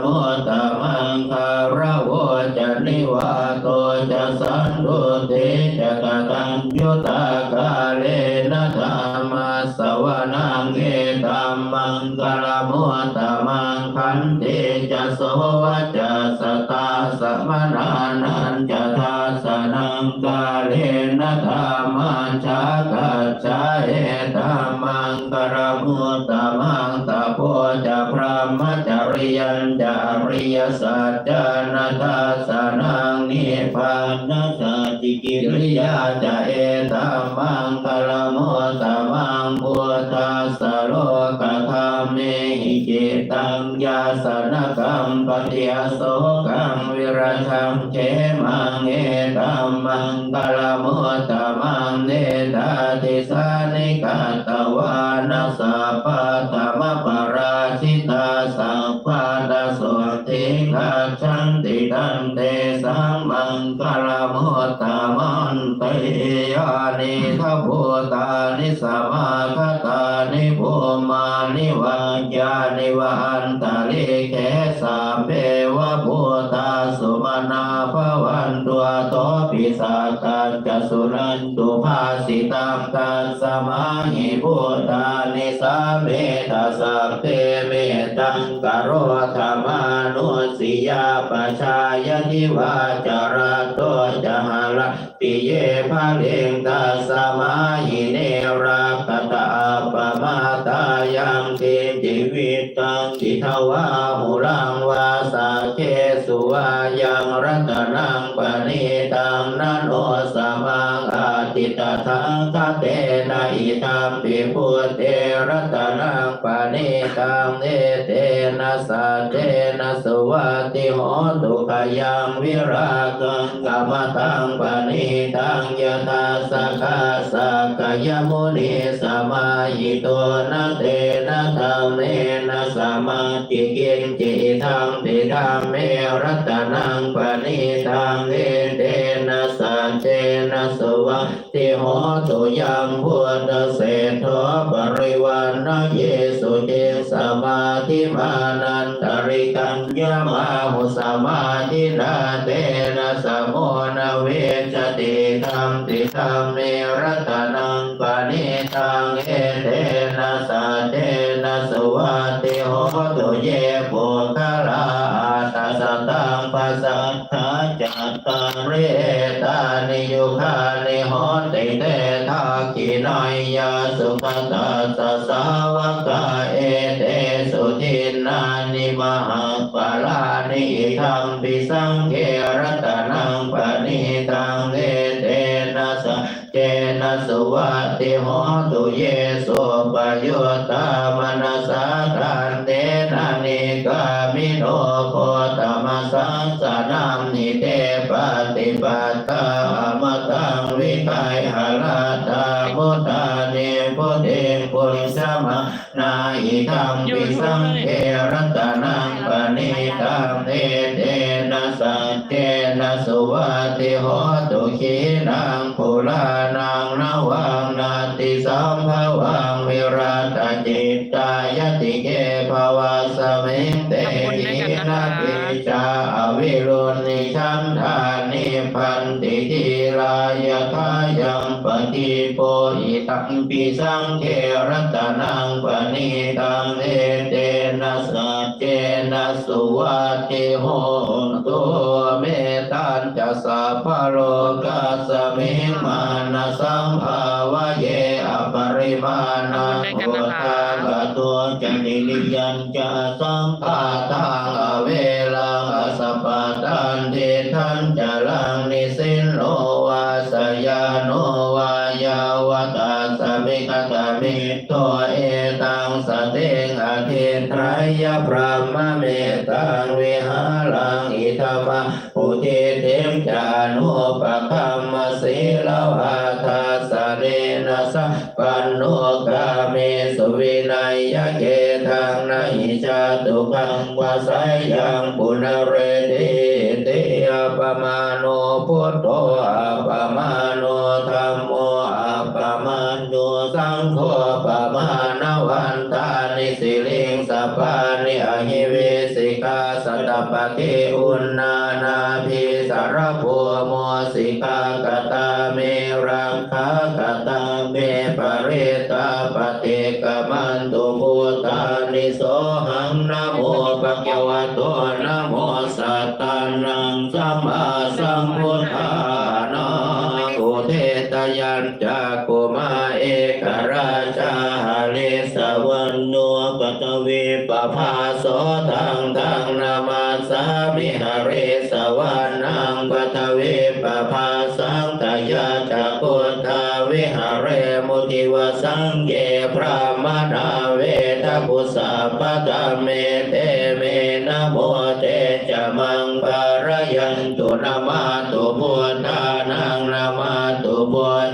โมตมังคารวจะนิวาโตจะสันตุเตจะกตัญยุตากาเลนะธรรมาสวนังเอตัมมังคารโมตมังคันเตจะโสวจะสตาสมนานันจะทาสนังกาเลนะธรรมาชากัจจา สัจจานาทัสสนังนิพพานัสสจิกิริยาจะเอตัมมังคารโมตมังพุทธัสสะโลกธรรมเมหิจิตังยาสนกัมปฏิยโสกังวิรชังเขมังเอตัมมังคารโมตมังเนตาติสานิกาตวานัสส มันเตยานิทัพพุตานิสมาคตานิภูมานิวัญญาณิวันตาลิเกสาเปวะพุตาสุมาณาภวันตัวโตปิสัตต สุนันตุภาสิตังตังสมาหิพุตานิสาเมตสัพเพเมตังกโรธรรมานุสิยาปชายนิวาจาระโตจหรปิเยภาเลงตาสมาหิเนรักตาปมาตายังเทจิวิตังทิทวาหุรังวาสาเค วายังรัตนังปณิตังนันโอสมังอาติตทังคเตนะอิตัมปิพุทเตรัตนังปณิตังเอเตนะสัเตนะสวัสติโหตุขยังวิรากังกรรมตังปณิตังยตาสกาสกยมุนีสมาหิโตนะเตนะธรรมเน มาจิกินจิทังติธรรมเมรัตนังปณิตังเอเตนะสัจเจนะสวัสติโหตุยังพุทธเศรษฐปริวันนะเยสุเจสมาธิมานันตริกัญญามาหุสมาธินาเตนะสมโมนะเวชติธรรมติธรรมเมรัตนังปณิตัง วตุเยปุคลาตาสตังปัสสัทธาจัตตาเรตานิยุคานิโหติเตทาคินายยาสุขตาสสาวกาเอเตสุทินนานิมหาปาลานิธรรมปิสังเกรัตนังปณิตังเอเตนะสเจนะสวัติโหตุเยสุปยุตตา นาอิธรรมปิสังเกรัตนังปณิตังเตเตนะสัจเจนะสุวัติโหตุขีนังปุรานังนวังนาติสัมภวังวิราตจิตตายติเกภวาสมิงเตหินาปิจาอวิรุณิชันทานิพันติทิรายทายังปฏิโปอิ ตังปิสังเขรัตนังปณิตังเอเตนะสัจเจนะสุวัติโหตุเมตัญจะสัพพโลกัสมิมานะสัมภาวะเยอปริมาณังโพธากตัวจะนิลิยัญจะสังฆาตัง เทตรยพระมเมตังวิหารังอิทมะปุติเทมจานุปะคัมมสีลวาทาสเรนะสัปันโนกาเมสุวินัยยะเกทังนหิจาตุกังวาสายังปุณเรติเตอปมาโนพุทโธอปมาโนธรรมโม สังโฆปมาณวันตานิสิลิงสปานิอหิเวสิกาสัตตปะเทอุณนานาภิสารโพโมสิกากตาเมรังคากตาเมปะเรตาปฏิกมันตุภูตานิโสหังนะโมปะเกวะโตนะโมสัตตานังสัมมา เทตยัญจักกุมาเอกราชาหาเลสวันโนปตวีปภาโสทังทังนามาสามิหาเรสวานังปตวีปภาสังตยาจักกุทาวิหาเรมุติวสังเยพระมนาเวทปุสสะปะตเมเตเมนะโมเตจะมังปารยันตุนามาตุพุทธา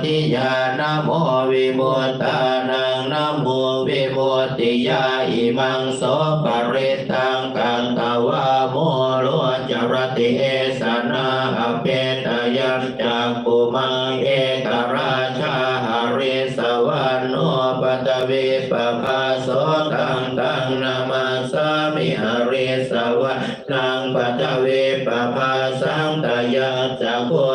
ธิยานะโมวิมุตตานังนะโมวิมุตติยาอิมังโสปริตังกันตวะโมโลจรติเอสนาอเปตยัญจักกุมังเอกราชาหาริสวานโนปตวิปภาโสตังตังนามาสามิหาริสวานังปตวิปภาสังตยาจักพุ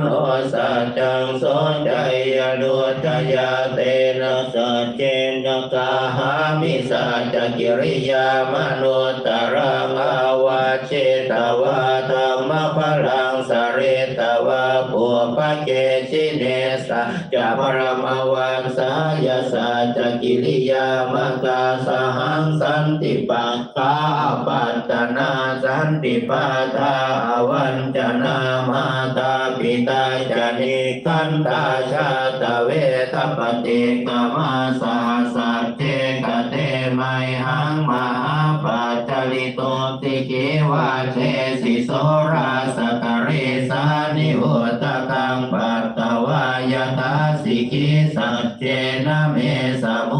โนสัจจังสนใจยโนจยาเตนะสัจเจนะกาหามิสัจกิริยามโนตรังอาวาเชตวาธรรมพลังสเรตวาปุปะเกเน สะจะพรมาวันสายสัจะกิริยามกาสหังสันติปังกาปัตตนาสันติปาตาวันจนามาตาปิตาจนิคันตาชาตเวทปฏิกมาสาสัจเจกเตไมหังมหาปัจจลิโตติเกวาเชสิโสราสกเรส สัจเจนะเมสมุ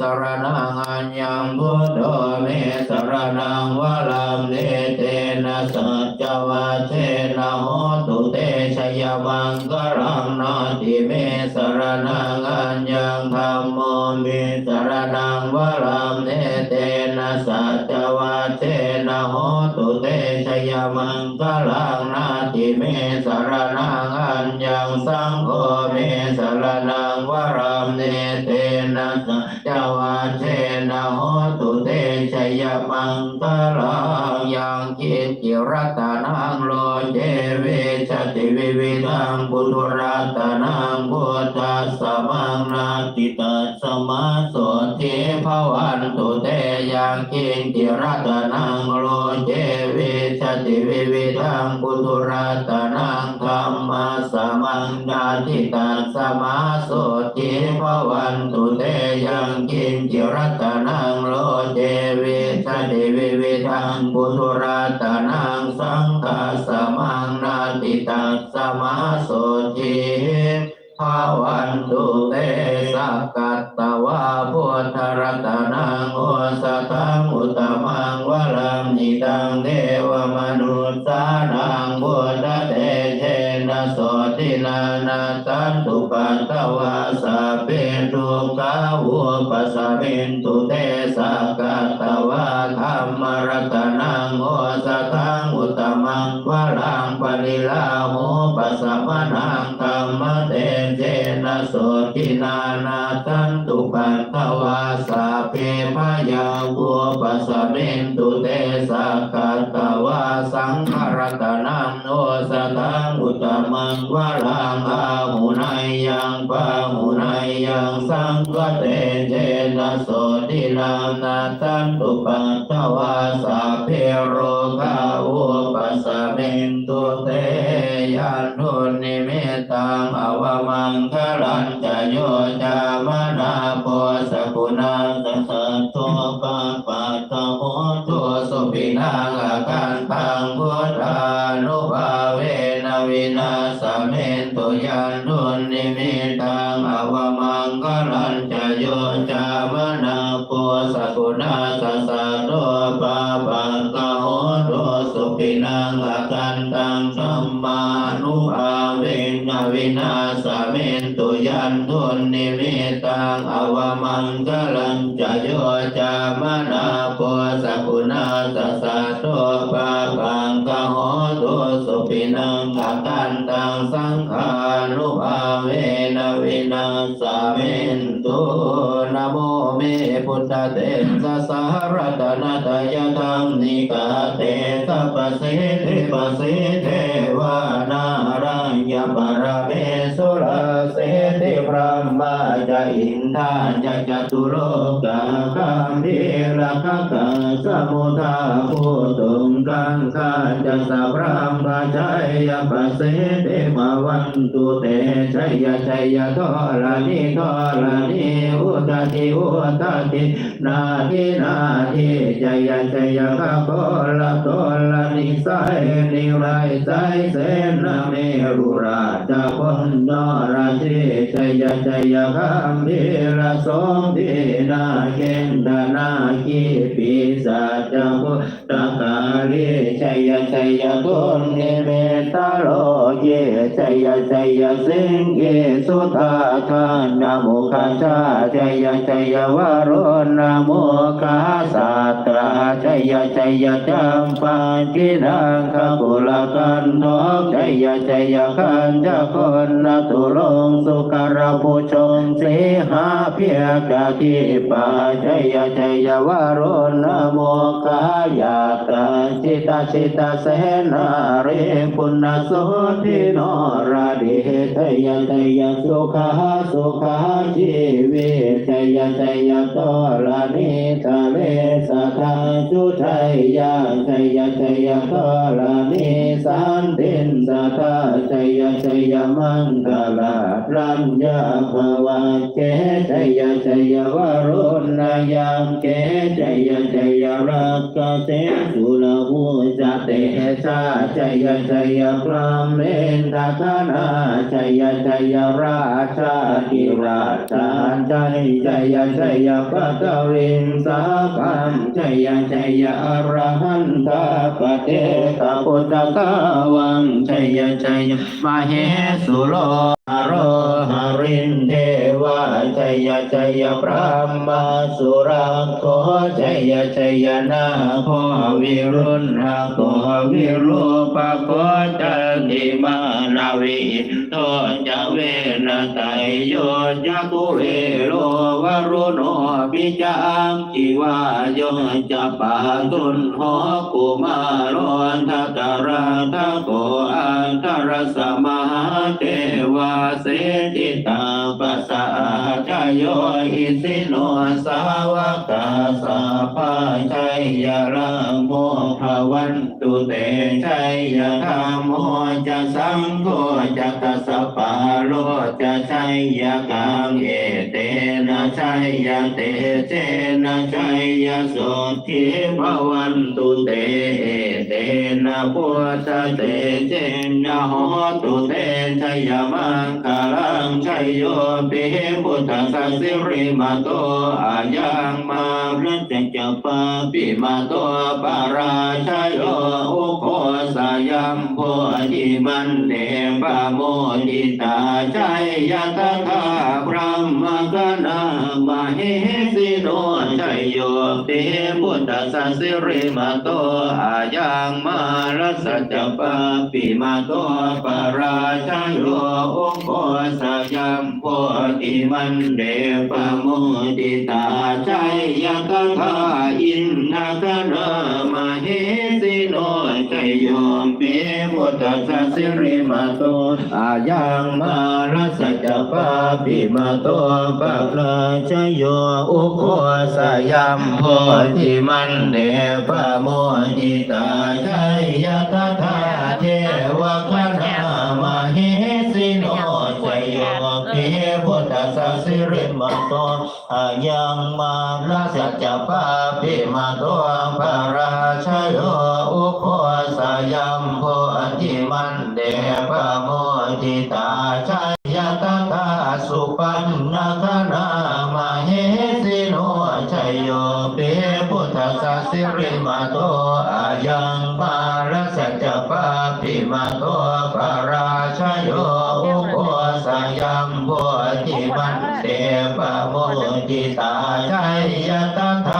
สรนังอัญญังพุทโธเมสรนังวลัมเนเตนะสัจจวาเชนะโหตุเตชยมังกรังนาติเมสรนังอัญญังธรรมโมเมสรนังวลัมเนเตนะสัจจวาเชนะโหตุเตชยมังกรังนาติเมสรนังอัญญังสังโฆเมสรนังวรัมเนเตนะสั จวาเชนะโหตุเตชยมังกรังยังกิจจิรัตนังโลเจเว ติวิวิทังปุถุรัตนังพุทธัสสะมังนาติตัสสมาโสทิภวันตุเตยังกิจจิรัตนังโลเจเวชติวิวิทังปุถุรัตนังธรรมสมังนาติตัสสมาโสทิภวันตุเตยังกิจจิรัตนังโลเจเวชติวิวิทังปุถุรัตนังสังฆสมัง ติตัสสมาโสทิภาวันตุเตสักัตตวาพุทธรัตนังโอสตังอุตมังวรัมญิตังเทวมนุษสานังพุทธเตเชนะโสตินานาตันตุปัตตวาสัพเพทุกขาวุปัสสะเมนตุเต สตังอุตตมังวรังอาหุนายยังปะหุนายยังสังกเตเจนะโสตินามนาทันตุปัตถวาสาเพโรกาอุปัสสะเมนตุเตยันทุนิเมตังอวมังคลันจะโยจามนาโพสกุณา นิมิตังอวมังคลันจะโยจามนาโพสกุณาสัสะโตปะปัตตโหโรสุปินังอากันตังสัมมานุภาเวนะวินาสเมนตุยันทุนิมิตังอวมังคลั เวนะวินาสเมนตุนะโมเมพุทธเตสะสารตนาตยตังนิกาเตสัพเสเทปเสเทวานารังยปรเมสุราเสเทพระมาจะอิน ทานจะจตุโลกาคัมพีระคกะสมุทาภูตุงกังคาจะสัพรามกาชัยยปเสเทมาวันตุเตชัยชัยทอลานิทอลานิอุตติอุตตินาทินาทิจยจยข้าโคละโตละนิสัยนิไรใจเสนาเมรุราชคนนราธิจยจยข้ามพิระสงทินาเกณฑนาคีปิสาจพุทธกาลีจยชัยกุณนิเมตโล เยจยจยสิงเกสุทาคานามุขชาจยจยวโรนาโมคาสัตราจยจยจัมปัจินังคกุลกันทอกจยจยขันจะคนนตุลงสุกรภูชงสีหาเพียกะทิปาจยจยวโรนาโมคายาตาจิตาจิตาเสนาเรปุณโสทิโนราเดทยทยสุขาสุขาชีวิตจยจยโตลานิทะเลสะทาจุชัยยาจยจยโตลานิสันตินสะทาจยจยมังกลารัญญาภวะเจจยจยวรุณยังเจจยจยรักกเสสุลภูจเตชาจยจยพระเมนทธนาชัยชัยราชาธิราชาชัยชัยชัยพระกรินสาพัมชัยชัยอรหันตาปเตาปุตตะวังชัยชัยมเหสุโลอโรหรินเทวาชัยชัยพระมาสุรังโคชัยชัยนาโควิรุณหะโควิรูปะโคจันติมานาวิโตจะเวนะไตโยจะกุเวโลวรุโนปิจังจิวาโยจะปาตุนหอกุมาโรนทกราทโกอันตรสมาเทวาเสติตา ปัสสะจโยอิสิโนสาวกาสาปาชัยยรังโมภวันตุเตชัยยธรรมโมจะสังโฆจะกัสปาโลจะชัยยกังเอเตนะชัยยเตเจนะชัยยสุทิภวันตุเต นะพุทธเตเจนะโหตุเตชัยมังคลังชัยโยปิพุทธสัสสิริมาโตอายังมารัจจปาปิมาโตปาราชัยโยอุโคสยัมโพธิมันเดปะโมทิตาชัยยะตถาพระมกนา มาเหสิโนชัยโยปิพุทธสัสสิริมาโตอายังมารัสจปาปิมาโตปาราชัยโยอุโคสยัมโพธิมันเดปโมทิตาชัยยะตถาอินทกนามาเหสิโนชัยโยปิพุทธัสสะสิริมาโตอายังมาลสัจปาปิมาโตปะลาชชโยอุโคสยัมโพธิมันเดปะโมหิตาชัยยะตถาเทวะคณามเหสิโนชัยโยปิพุทธัสสะสิริมาโตอายังมาลสัจจปาปิมาโตปะราชโยอุโคสยัมโพธิมันเดปะโมหิตาชัยยะตถาสุปันนาคนา สสะสิริมาโตอายังมาลสัจปาปิมาโตปราชโยอุโคสยัมโพธิมันเตปะโมจิตาใจยตถา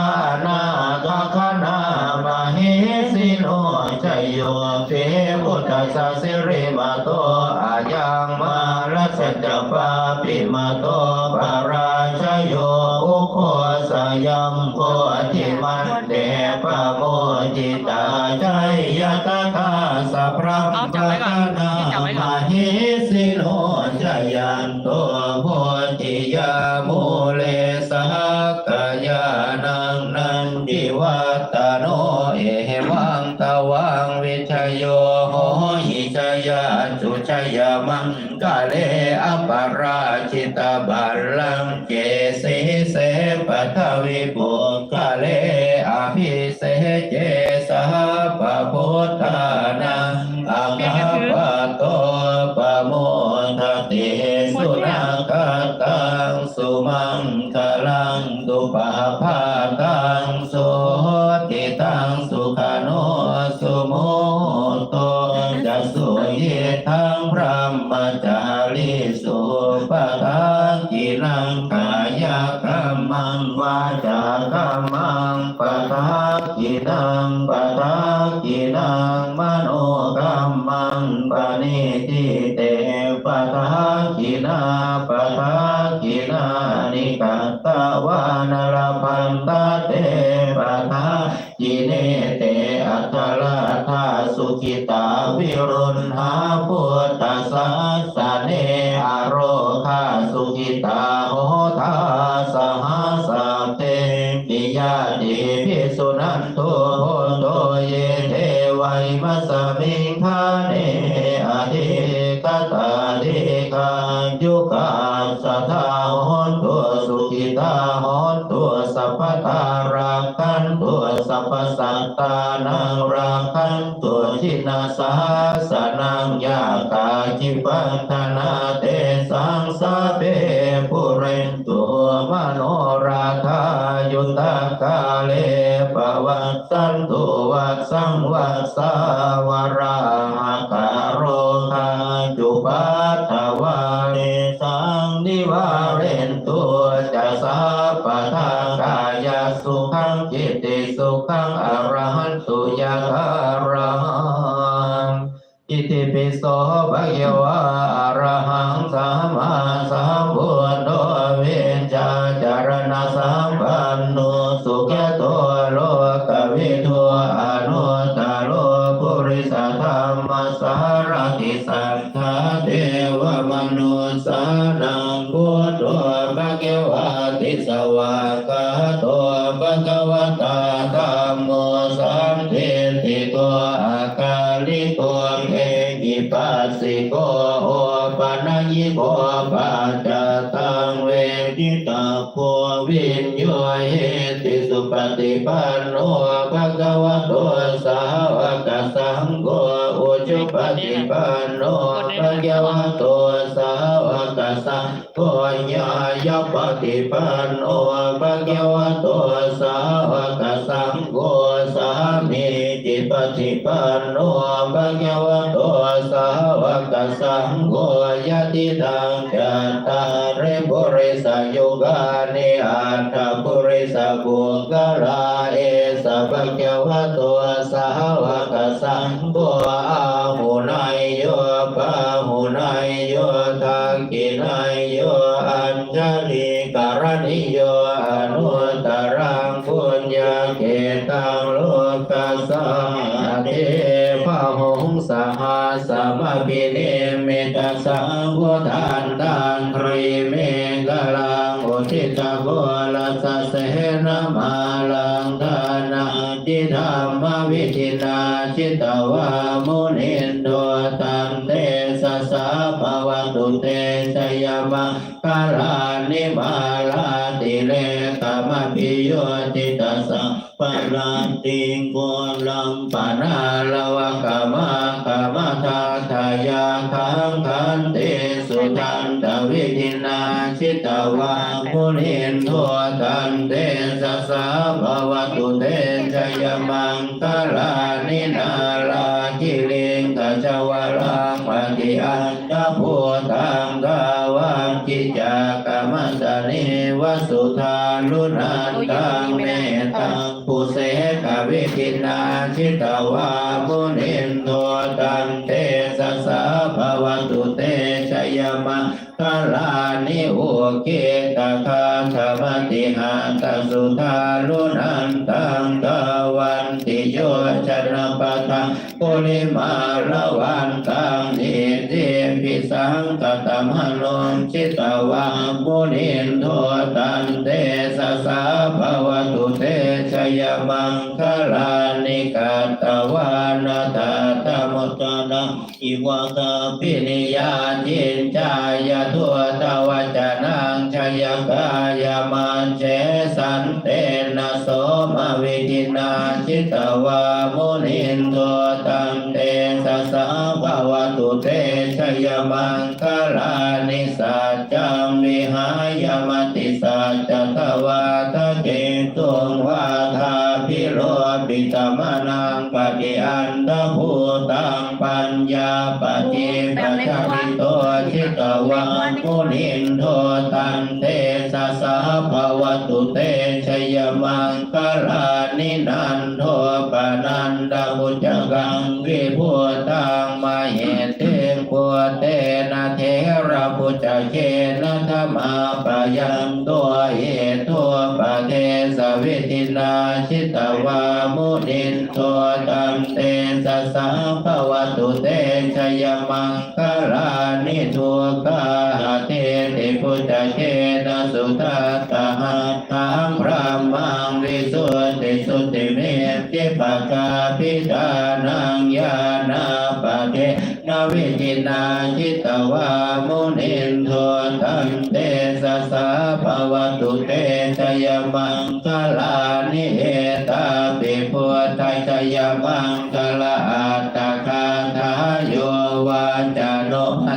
นันดิวัตโนเอวังตวังวิชยโยโหหิชยาจุชยมังกาเลอปาราชิตาบัลลังเจสิเสปัทวิปุกาเลอภิเสเจสหปะพุทธานังอาคาปะโตปะโมทติสุนังคตังสุมัง ปะภาตังสุติตังสุขโนสุโมโตจะสุเยทังพระมจาริสุปะทังกินังกายกรรมังวาจากรรมังปะทังกินังปะทังกินังมโนกรรมังปะนิทิเตปะทังกินาปะทัง กินานิกัตตวานรพันตาเตปะทาจิเนเตอัตตลาธาสุขิตาวิรุณหาพุทธสัสส นังรักขันตัวชินาสาสนังยากาจิปัฏนาเตสังสาเปปุเรนตัวมโนราธายุตากาเลปวัตสันตุวัสสังวัสสาวราหกาโรคาจุปัตวาเนสังนิวาเรนตัวจะสาปทางกายสุขังจิตติสุขังอร ปิโสภะคะวะอะระหังสัมมา งเวทิตาโพวิญโยเหติสุปฏิปันโนภะคะวะโตสาวกสังโฆอุจุปฏิปันโนภะคะวะโตสาวกสังโฆญาญาปฏิปันโนภะคะวะโตสาวกสังโฆสามีจิปฏิปันโนภะคะวะโต ตสังโฆยะติตังจัตตาริบุริสยุกานิอัตถบุริสบุกลาเอสะภะเกวะโตสาวกสังโฆ ญญาเกตังสหงสหัสมปิเนมิตาสังวุทานตังครีเมกลังอุทิตโกลสเสนมาลังทานาจิธรรมวิธินาจิตวามุนินโดตังเตสสะภวตุเตชยมังคลานิมาลาติเลกามปิโยติ ราติงโกลัมปนาลวะกามากามทาทายาคังคันเตสุทันตวิทินาชิตวังพุนินท วสุธาลุนันตังเมตังปุเสกวิทินาชิตวามุนินโทตันเตสะสะภวตุเตชยมังคาลานิโอเกตคาธรรมติหาตสุธาลุนันตังกาวันติโยชนะปะทังปุริมาละวันตังเอเต ปิสังกตมโนชิตวามุนินโทตันเตสสะภวตุเตชยมังคลานิกาตวานาตาตมตนะอิวะกาปินิยาจินจายทัวตวจนังชยกายมันเชสันเตนะโส วิทินาชิตวามุนินโตตัมเตสสะภวตุเตชยมังคลานิสัจจังวิหายมติสัจจตวาทะเกตุงวาทา รปิตมนังปฏิอันตภูตังปัญญาปฏิปัจจิโตชิตวังมุนินโทตันเตสะสะภวตุเตชยมังคลานินันโทปนันดาบุจกังวิพุตังมาเหเตปุเตนะเทระพุจเจนะธรรมาปยังตัวเหตุตัวปะเท นาชิตวามุนินโทตัมเตสสะภวตุเตชยมังคลานิทุกาเทติพุจเจนสุทัตตะหัตถังพระมังวิสุทธิสุทธิเมติปะกาพิจานังญาณาปะเทนวิจินาจิตวามุนินโทตันเตสสะภวตุเต ยมังคลานิเอตาปิพุทธชยมังคลาตตคาทาโยวาจโน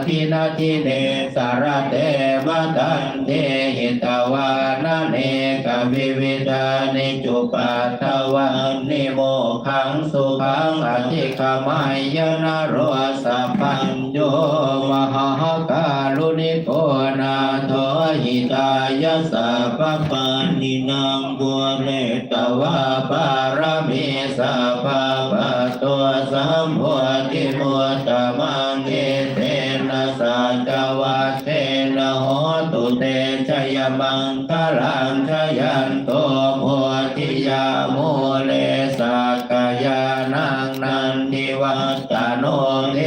ทินาทิเนสารเตมตันเตหิตวานาเนกวิวิดานิจุปัตตวันนิโมขังสุขังอธิคามายนาโรสัพพัญโยมหาการุณิโกนาโท หิตายาสัพปานินางบัวเลตวาปารมีสัพพะปะตัวสัมโพธิมุตตมังเอเตนะสัจวัตเตนะโหตุเตชยมังคลังชยันโตโพธิยาโมเลสักกายานังนันทิวัตโนเท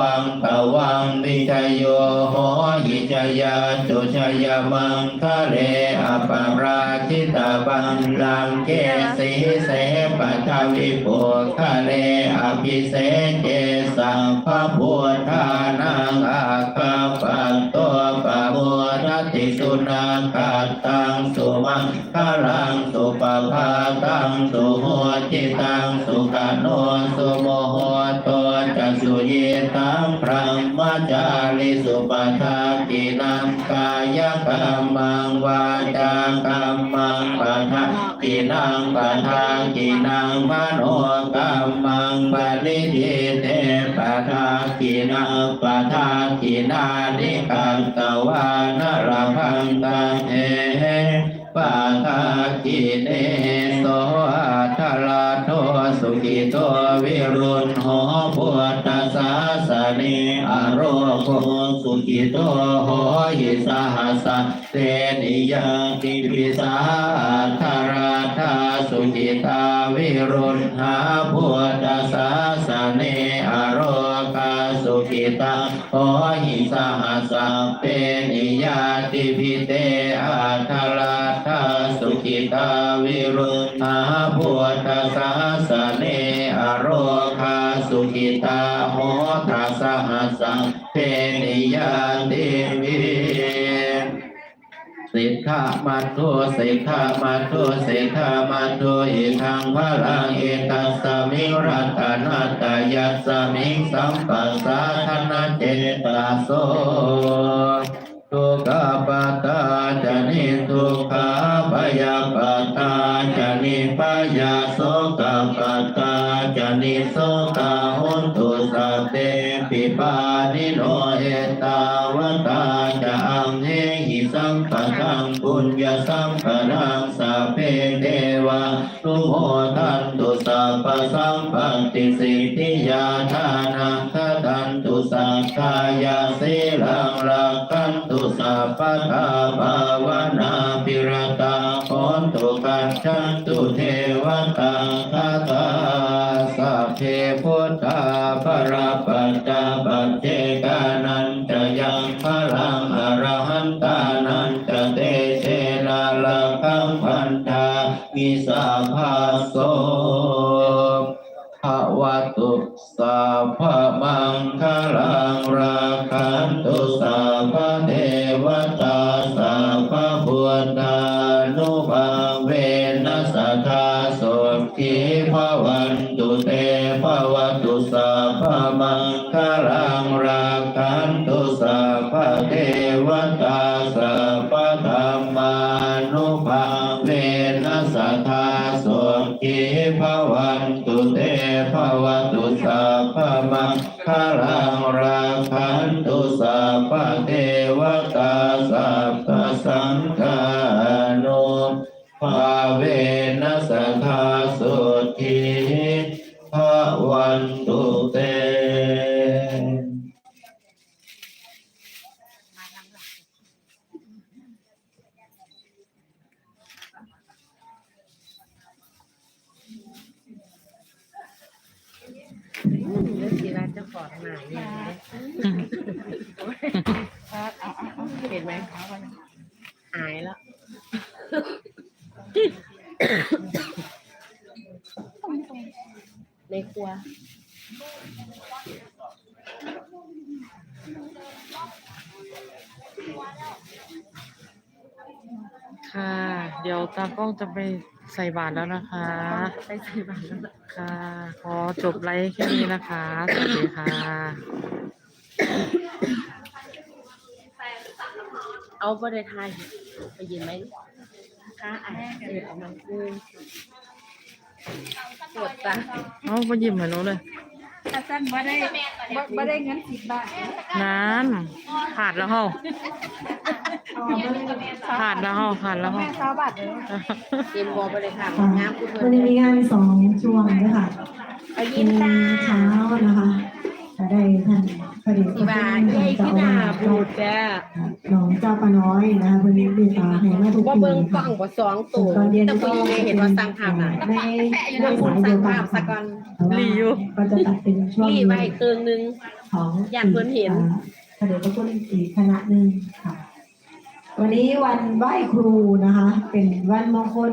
วังตวังวิชยโยโหหิชยาจุชยมังคะเลอปาราชิตาบังลังเกสีเสปัทวิปุคะเลอภิเสเจสังพะพุทธานังอาคาปันตัวปะโมทติสุนาคาตังสุมังคะลังสุปภาตังสุโหจิตังสุขโนสุโมโหต สุเยตังพระมจาริสุปทากินังกายกรรมังวาจากรรมังปทากินังปทากินังมโนกรรมังปริจิเตปทากินังปทากินานิกังตวานรพังตังเอปาทากิเนโสอัทลาโทสุขิโตวิรุณโหพุาสเนอโรโกสุขิโตโหหิสหัสสะเตนิยังติปิสาธาราธาสุขิตาวิรุณหาพุทธสาสเนอโรคะสุขิตาโอหิสหัสสะเปนิยาติพิเตอาทาราทาสุขิตาวิรุณาพุทธสาสเนอโรคาสุขิตา สหัสสะเปนิยาติวิสิทธามัตโตสิทธามัตโตสิทธามัตโตอิทังพลังเอตัสสมิรัตนาตายัสสมิงสัมปัสสะธนะเจตาโสทุกขปตาจานิทุกขาปยาปตาจานิปยาโสกปตาจานิโส ปานิโนเอตาวตาจะอังเฮหิสังปะทังปุญญาสัมปะทังสัพเพเทวะนุโมทันตุสัพพสัมปันติสิทธิยาทานังคตันตุสังกายาสีลังรักขันตุสัพพะทาภาวนา พุทธาภรปัจจาปัจเจกานันจะยังพลังอรหันตานันจะเตเชนาลังคังพันธามิสา ภาเวนัสสทธาสุขีภาวันตุเตเรื่องที่ร้าเจ้าของหนาเนี่ยเห็นไหมหายแล้ว ในครัวค่ะ เดี๋ยวตากล้องจะไปใส่บาตรแล้วนะคะ ไปใส่บาตรแล้วนะค่ะ ขอจบไลฟ์แค่นี้นะคะ สวัสดีค่ะ เอาไปได้ทายไปยินไหม คะอะเสียออกมาคือปวดตาเอาไปหยิบเหมือนหนูเลยอาจารย์บ่ได้บ่บ่ได้เงินสิบบาทนั้นขาดแล้วเฮาอ๋อบ่ได้ขาดแล้วเฮาขาดแล้วเฮาแม่สาวบาทเลยเตรียมบอไปเลยค่ะค่ะน้ำกูเพิ่วันนี้มีงานสองช่วงด้วยค่ะเอามียิ้มตา เช้านะคะ จะได้ท่านพระเดชพระบาคุณเย้เจ้าอาหน้าวาสบูดจ้าน้องเจ้าปาน้อยนะคะวันนี้มีตาให้มาทุกว่าเบิ่งกล้องกว่าสองตัวแต่ก็ผู้หญิงเนี่เห็นว่าสั่งภาพน่ะในในเรื่องสายสั่งภาพสักก่อนแต่ว่ก็จะตัดเป็นช่วงรีไว้เครื่องนึงของอย่ากเพิ่นเห็นพระเดชพระคุณอีกคณะหนึ่งค่ะ วันนี้วันไหว้ครูนะคะ เป็นวันมงคล